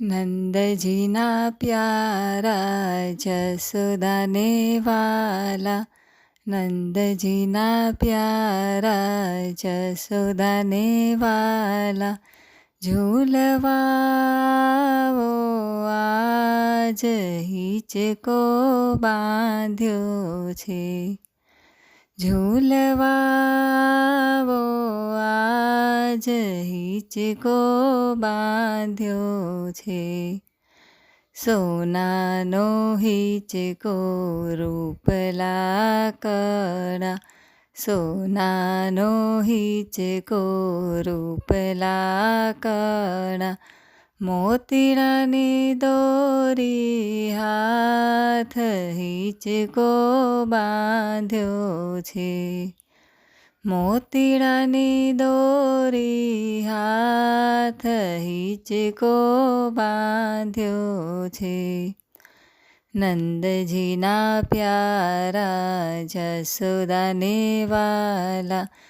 નંદજીના પ્યારા જસોદાને વાલા નંદજીના પ્યારા જસોદાને વાલા ઝૂલવાઓ આજ હિચકો બાંધ્યો છે ઝૂલવાઓ આજ હિચકો બાંધ્યો છે. સોનાનો હિચકો રૂપલા કણા સોનાનો હિચકો રૂપલા કણા મોતીડાની દોરી હાથ હિચકો બાંધ્યો છે. મોતીડાની દોરી હાથ હિચકો બાંધ્યો છે. નંદજીના પ્યારા જસોદાને વાલા